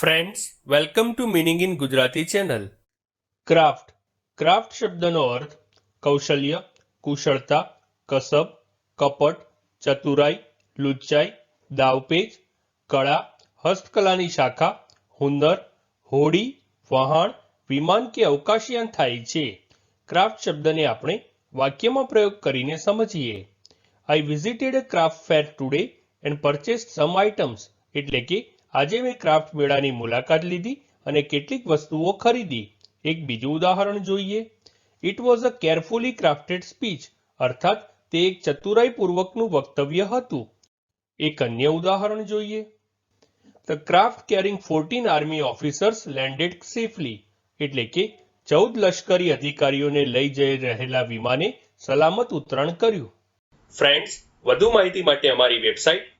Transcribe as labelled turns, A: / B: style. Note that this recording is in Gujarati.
A: Friends welcome to meaning in Gujarati channel craft craft શબ્દનો અર્થ કૌશલ્ય, કુશળતા, કસબ, કપટ, ચતુરાઈ, લુચ્ચાઈ, દાવપેચ, કળા, હસ્તકલાની શાખા હુનર હોડી, વહાણ, વિમાન કે અવકાશયાન થાય છે. ક્રાફ્ટ શબ્દને આપણે વાક્યમાં પ્રયોગ કરીને સમજીએ. I visited a craft fair today and purchased some items એટલે કે આજે મેં ક્રાફ્ટ મેળાની મુલાકાત લીધી અને કેટલીક વસ્તુઓ ખરીદી. એક બીજું ઉદાહરણ જોઈએ. It was a carefully crafted speech અર્થાત, તે એક ચતુરાઈપૂર્વકનું વક્તવ્ય હતું. એક અન્ય ઉદાહરણ જોઈએ. The craft carrying fourteen army officers landed safely એટલે કે ચૌદ લશ્કરી અધિકારીઓને લઈ જઈ રહેલા વિમાને સલામત ઉતરણ કર્યું. ફ્રેન્ડ્સ વધુ માહિતી માટે અમારી website